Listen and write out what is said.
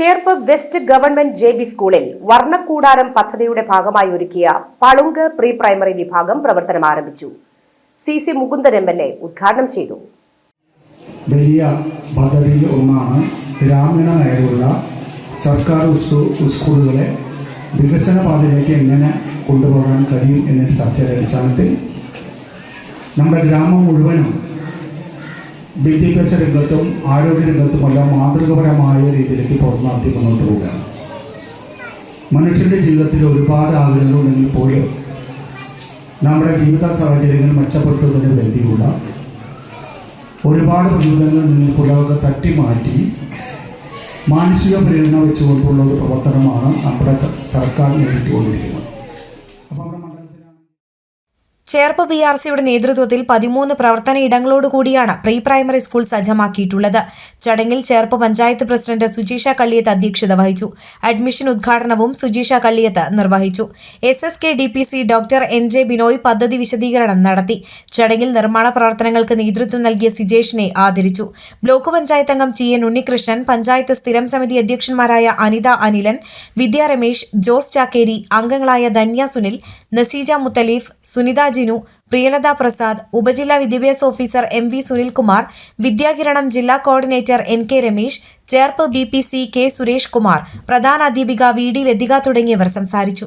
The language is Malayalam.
Cherpu west government J B സ്കൂളിൽ വർണക്കൂടാരം പദ്ധതിയുടെ ഭാഗമായി ഒരുക്കിയ പളുങ്ക് പ്രീ പ്രൈമറി വിഭാഗം പ്രവർത്തനം ആരംഭിച്ചു. C C Mukundan M L A ഉദ്ഘാടനം ചെയ്തു. വലിയ പദ്ധതിയിൽ ഒന്നാണ് ഗ്രാമീണ സർക്കാർ സ്കൂ- സ്കൂളുകളെ വികസന പാതയിലേക്ക് എങ്ങനെ കൊണ്ടുപോകാൻ കഴിയും എന്നൊരു ചർച്ചയുടെ അടിസ്ഥാനത്തിൽ നമ്മുടെ ഗ്രാമം മുഴുവനും വിദ്യാഭ്യാസ രംഗത്തും ആരോഗ്യ രംഗത്തുമെല്ലാം മാതൃകപരമായ രീതിയിലേക്ക് പുറത്ത് നടത്തി മുന്നോട്ട് പോവുകയാണ്. മനുഷ്യന്റെ ജീവിതത്തിൽ ഒരുപാട് ആഗ്രഹങ്ങളുണ്ടെങ്കിൽ പോലും നമ്മുടെ ജീവിത സാഹചര്യങ്ങൾ മെച്ചപ്പെടുത്തുന്നതിന് വേണ്ടിയുള്ള ഒരുപാട് ജീവിതങ്ങൾ നിങ്ങൾക്കുള്ളതൊക്കെ തട്ടി മാറ്റി മാനസിക പ്രേരണ വെച്ചുകൊണ്ടുള്ള ഒരു പ്രവർത്തനമാണ് നമ്മുടെ സർക്കാർ നേരിട്ടുകൊണ്ടിരിക്കുന്നത് ചേർപ്പ് പി ആർ സിയുടെ നേതൃത്വത്തിൽ പതിമൂന്ന് പ്രവർത്തന ഇടങ്ങളോടുകൂടിയാണ് പ്രീ പ്രൈമറി സ്കൂൾ സജ്ജമാക്കിയിട്ടുള്ളത്. ചടങ്ങിൽ ചേർപ്പ് പഞ്ചായത്ത് പ്രസിഡന്റ് സുജീഷ കള്ളിയത്ത് അധ്യക്ഷത വഹിച്ചു. അഡ്മിഷൻ ഉദ്ഘാടനവും സുജീഷ കള്ളിയത്ത് നിർവഹിച്ചു. S S K D P C doctor N J Binoy പദ്ധതി വിശദീകരണം നടത്തി. ചടങ്ങിൽ നിർമ്മാണ പ്രവർത്തനങ്ങൾക്ക് നേതൃത്വം നൽകിയ സിജേഷിനെ ആദരിച്ചു. ബ്ലോക്ക് പഞ്ചായത്ത് അംഗം ടി എൻ ഉണ്ണികൃഷ്ണൻ പഞ്ചായത്ത് സ്ഥിരം സമിതി അധ്യക്ഷന്മാരായ അനിത അനിലൻ വിദ്യ രമേശ് ജോസ് ചാക്കേരി അംഗങ്ങളായ ധന്യ സുനിൽ നസീജ മുത്തലീഫ് സുനിത ജിനു പ്രിയലത പ്രസാദ് ഉപജില്ലാ വിദ്യാഭ്യാസ officer M V Sunilkumar Vidyakiranam ജില്ലാ coordinator N K Ramesh Cherpu B P C K Suresh Kumar പ്രധാന അധ്യാപിക വി ഡി ലതിക തുടങ്ങിയവർ സംസാരിച്ചു.